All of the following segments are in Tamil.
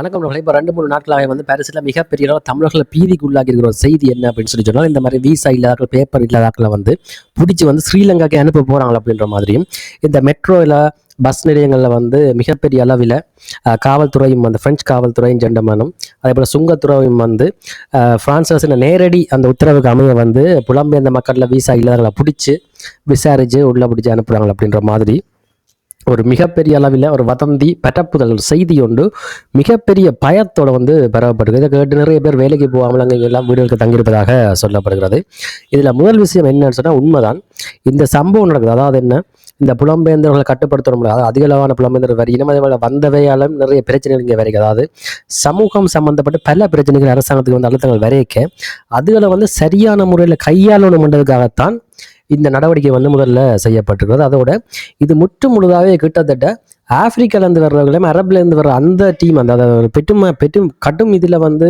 வணக்கம் நண்பர்களே. இப்போ ரெண்டு மூணு நாட்களாக வந்து பாரிஸில் மிகப்பெரிய அளவு தமிழர்களை பீதிக்கு உள்ளாகி இருக்கிற ஒரு செய்தி என்ன அப்படின்னு சொல்லி சொன்னால் இந்த மாதிரி விசா இல்லாதாக்கள் பேப்பர் இல்லாதாக்களை வந்து பிடிச்சி வந்து ஸ்ரீலங்காக்கு அனுப்ப போகிறாங்க அப்படின்ற மாதிரியும் இந்த மெட்ரோவில் பஸ் நிலையங்களில் வந்து மிகப்பெரிய அளவில் காவல்துறையும் அந்த பிரெஞ்சு காவல்துறையும் ஜெண்டமானும் அதே போல் சுங்கத்துறையும் வந்து ஃப்ரான்ஸ் அரசின் நேரடி அந்த உத்தரவுக்கு அமைய வந்து புலம்பெயர்ந்த மக்களில் விசா இல்லாதவர்களை பிடிச்சி விசாரித்து உள்ளே பிடிச்சி அனுப்புகிறாங்க அப்படின்ற மாதிரி ஒரு மிகப்பெரிய அளவில் ஒரு வதந்தி பரப்புதல் செய்தி ஒன்று மிகப்பெரிய பயத்தோடு வந்து பரவப்படுகிறது இதை கேட்டு நிறைய பேர் வேலைக்கு போகாமல் அங்கே எல்லாம் வீடுகளுக்கு தங்கியிருப்பதாக சொல்லப்படுகிறது. இதில் முதல் விஷயம் என்னன்னு சொன்னால் உண்மைதான். இந்த சம்பவம் நடக்குது. அதாவது என்ன? இந்த புலம்பெயர்ந்தவர்களை கட்டுப்படுத்தணும் அதாவது அதிக அளவான புலம்பெயர்ந்தர் வரி இனம் அதே வந்தவையாலும் நிறைய பிரச்சனைகள் இங்கே வரைக்கும் அதாவது சமூகம் சம்பந்தப்பட்ட பல பிரச்சனைகள் அரசாங்கத்துக்கு வந்து அழுத்தங்கள் வரைக்க அதுகளை வந்து சரியான முறையில் கையாளணும்ன்றதுக்காகத்தான் இந்த நடவடிக்கை வந்து முதல்ல செய்யப்பட்டிருக்கிறது. அதோட இது முற்று முழுதாகவே கிட்டத்தட்ட ஆப்பிரிக்காலேருந்து வர்றவங்களையும் அரபுலேருந்து வர்ற அந்த டீம் அந்த அதாவது ஒரு பெட்டும் பெட்டும் கட்டும் இதில் வந்து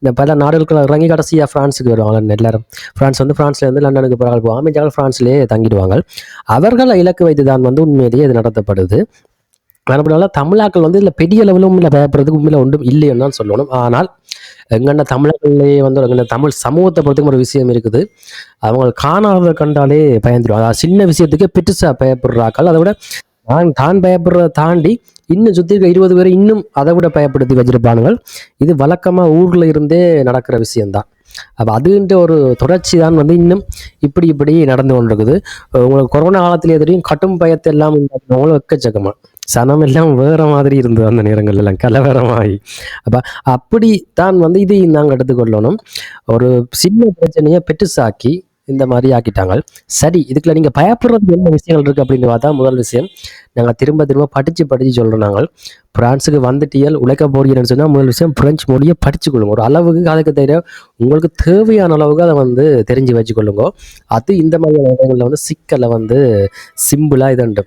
இந்த பல நாடுகளுக்கு இறங்கி கடைசியாக ஃப்ரான்ஸுக்கு வருவாங்க. எல்லாரும் ஃப்ரான்ஸ் வந்து ஃப்ரான்ஸ்லேருந்து லண்டனுக்கு போகிறாங்க போவாங்க மிஞ்சாலும் ஃப்ரான்ஸ்லேயே தங்கிடுவாங்க. அவர்களை இலக்கு வைத்து தான் வந்து உண்மையிலேயே இது நடத்தப்படுது. மறுபடியும் தமிழாக்கள் வந்து இதில் பெரிய அளவில் உண்மையில் பயப்படுறதுக்கு உண்மையில் ஒன்றும் இல்லைன்னு தான் சொல்லணும். ஆனால் எங்கென்ன தமிழர்கள்லேயே வந்து எங்கண்ட தமிழ் சமூகத்தை பொறுத்துக்கும் ஒரு விஷயம் இருக்குது. அவங்க காணாததை கண்டாலே பயந்துடும் அதாவது சின்ன விஷயத்துக்கே பெருசாக பயப்படுறாக்கள் அதை விட நான் தான் பயப்படுறதை தாண்டி இன்னும் சுற்றி இருக்க இருபது பேர் இன்னும் அதை விட பயப்படுத்தி வச்சிருப்பானுங்க இது வழக்கமாக ஊரில் இருந்தே நடக்கிற விஷயம்தான். அப்போ அதுன்ற ஒரு தொடர்ச்சி தான் வந்து இன்னும் இப்படி இப்படி நடந்து கொண்டிருக்குது. உங்களுக்கு கொரோனா காலத்திலே தெரியும் கட்டும் பயத்தை எல்லாம் உண்டாக்குனவங்களும் எக்கச்சக்கமாக சனம் எல்லாம் வேற மாதிரி இருந்தது அந்த நேரங்கள்ல எல்லாம் கலவரமாகி அப்போ அப்படி தான் வந்து இதை நாங்கள் எடுத்துக்கொள்ளணும். ஒரு சின்ன பிரச்சனையை பெற்றுசாக்கி இந்த மாதிரி ஆக்கிட்டாங்க. சரி இதுக்குள்ள நீங்க பயப்படுறதுக்கு என்ன விஷயங்கள் இருக்கு அப்படின்னு பார்த்தா முதல் விஷயம் நாங்கள் திரும்ப திரும்ப படிச்சு படிச்சு சொல்றோம் நாங்கள் பிரான்ஸுக்கு வந்துட்டியல் உழைக்க போறீங்கன்னு சொன்னால் முதல் விஷயம் பிரெஞ்சு மொழியை படிச்சுக்கொள்ளுங்க. ஒரு அளவுக்கு அதுக்கு தெரிய உங்களுக்கு தேவையான அளவுக்கு அதை வந்து தெரிஞ்சு வச்சுக்கொள்ளுங்க. அது இந்த மாதிரியான இடங்களில் வந்து சிக்கலை வந்து சிம்பிளாக இதுண்டு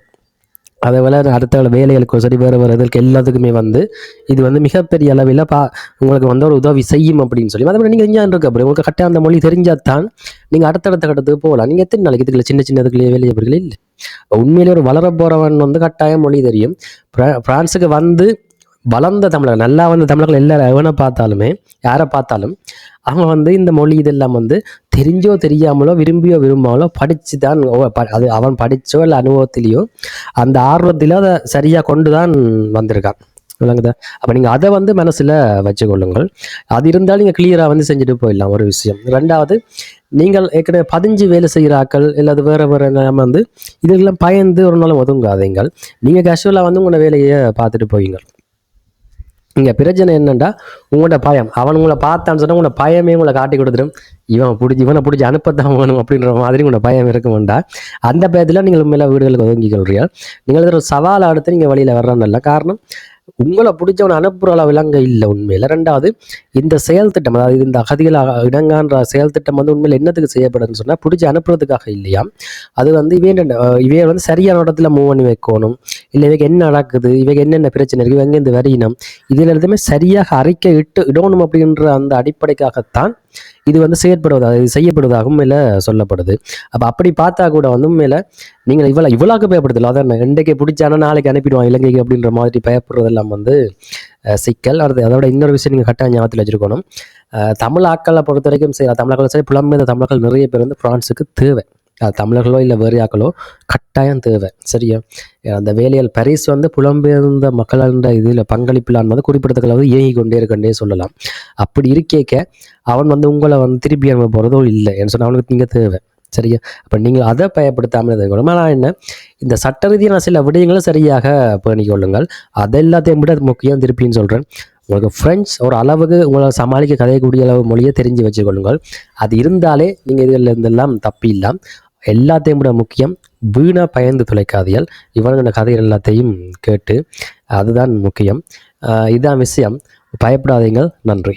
அதை போல் அடுத்த வேலைகளுக்கும் சரி வேறு வேறு இதற்கு எல்லாத்துக்குமே வந்து இது வந்து மிகப்பெரிய அளவில் பா உங்களுக்கு வந்து ஒரு உதவி செய்யும் அப்படின்னு சொல்லி. அதே மாதிரி நீங்கள் இங்கே இருக்க அப்படி உங்களுக்கு கரெக்டாக அந்த மொழி தெரிஞ்சால் தான் நீங்கள் அடுத்தடுத்த கட்டத்துக்கு போகலாம். நீங்கள் எத்தனை நாளைக்கு இதுக்குள்ள சின்ன சின்ன இதுக்குள்ளே வேலையை இல்லை உண்மையிலே ஒரு வளர போகிறவன் வந்து கட்டாயம் மொழி தெரியும். ஃப்ரான்ஸுக்கு வந்து வளர்ந்த தமிழர்கள் நல்லா வந்த தமிழர்கள் எல்லா எவனை பார்த்தாலுமே யாரை பார்த்தாலும் அவங்க வந்து இந்த மொழி இதெல்லாம் வந்து தெரிஞ்சோ தெரியாமலோ விரும்பியோ விரும்பாமலோ படித்து தான் ப- அது அவன் படித்தோ இல்லை அனுபவத்திலேயோ அந்த ஆர்வத்திலோ அதை சரியாக கொண்டு தான் வந்திருக்கான். விளங்குதா? அப்போ நீங்கள் அதை வந்து மனசில் வச்சுக்கொள்ளுங்கள். அது இருந்தாலும் நீங்கள் கிளியராக வந்து செஞ்சுட்டு போயிடலாம் ஒரு விஷயம். ரெண்டாவது நீங்கள் ஏற்கனவே பதிஞ்சு வேலை செய்கிற ஆக்கள் இல்லை அது வேறு வேறு நம்ம வந்து இதெல்லாம் பயந்து ஒரு நாள் ஒதுங்காதீங்கள். நீங்கள் கேஷுவலாக வந்து உங்களோட வேலையை பார்த்துட்டு போவீங்க இங்கே பிரச்சனை என்னென்னா உங்களோட பயம். அவன் உங்களை பார்த்தான்னு சொன்னால் உங்களோட பயமே உங்களை காட்டி கொடுத்துடும். இவன் பிடிச்சி இவனை பிடிச்சி அனுப்பத்தான் வேணும் அப்படின்ற மாதிரி உங்களோட பயம் இருக்க வேண்டாம் அந்த பயத்தில் நீங்கள் உண்மையில வீடுகளுக்கு ஒதுங்கி கொள்றீங்க நீங்கள் ஒரு சவாலை அடுத்து நீங்கள் வழியில் வர்றதில்ல. காரணம் உங்களை பிடிச்சவனை அனுப்புகிற அளவில் அங்கே இல்லை உண்மையில். ரெண்டாவது இந்த செயல் திட்டம் அதாவது இந்த அகதிகள் இடங்கான்ற செயல் திட்டம் வந்து உண்மையில் என்னத்துக்கு செய்யப்படுதுன்னு சொன்னால் பிடிச்சி அனுப்புறதுக்காக இல்லையா? அது வந்து இவன் இவைய வந்து சரியான இடத்துல மூவ் பண்ணி வைக்கணும். இல்லை இவைக்கு என்ன நடக்குது இவைக்கு என்னென்ன பிரச்சனை இருக்குது இவங்க இந்த வரியினம் இதில் எல்லாத்தையுமே சரியாக அறிக்கை இட்டு இடணும் அப்படின்ற அந்த அடிப்படைக்காகத்தான் இது வந்து செயற்படுவதாக இது செய்யப்படுவதாகவும் மேலே சொல்லப்படுது. அப்போ அப்படி பார்த்தா கூட வந்து மேலே நீங்கள் இவ்வளோ இவ்வளோக்கு பயப்படுதில்ல அதான் இன்றைக்கு பிடிச்சானா நாளைக்கு அனுப்பிடுவான் இலங்கைக்கு அப்படின்ற மாதிரி பயப்படுறதெல்லாம் வந்து சிக்கல். அடுத்து அதோட இன்னொரு விஷயம் நீங்கள் கட்டாயம் ஞாபகத்தில் வச்சிருக்கணும். தமிழ் ஆக்களை பொறுத்த வரைக்கும் சரி தமிழர்கள் சரி புலம்பெயர்ந்த தமிழர்கள் நிறைய பேர் வந்து பிரான்ஸுக்கு தேவை. தமிழர்களோ இல்லை வேறு ஆக்களோ கட்டாயம் தேவை. சரியா? அந்த வேலையால் பரிஸ் வந்து புலம்பெயர்ந்த மக்களன்ற இதில் பங்களிப்பிலான் வந்து குறிப்பிடத்தக்க இயங்கி கொண்டே இருக்கண்டே சொல்லலாம். அப்படி இருக்கேக்க அவன் வந்து உங்களை வந்து திருப்பி அனுப்ப போகிறதோ இல்லை என்று சொன்னால் அவனுக்கு நீங்கள் தேவை. சரியா? அப்போ நீங்கள் அதை பயப்படுத்தாமல் இருக்கணும் ஆனால் என்ன? இந்த சட்ட ரீதியான சில விடயங்களை சரியாக பேணிக் கொள்ளுங்கள். எல்லாத்தையும் விட முக்கியம் திருப்பின்னு சொல்கிறேன் உங்களுக்கு ஃப்ரெண்ட்ஸ் ஒரு அளவுக்கு உங்களை சமாளிக்க கதையக்கூடிய அளவு மொழியை தெரிஞ்சு வச்சுக்கொள்ளுங்கள். அது இருந்தாலே நீங்கள் இதில் இருந்தெல்லாம் தப்பி இல்லாம் எல்லாத்தையும் விட முக்கியம் வீணா பயந்து துளைக்காதியல் இவனுங்க கதைகள் எல்லாத்தையும் கேட்டு அதுதான் முக்கியம். இதுதான் விஷயம். பயப்படாதீங்கள் நன்றி.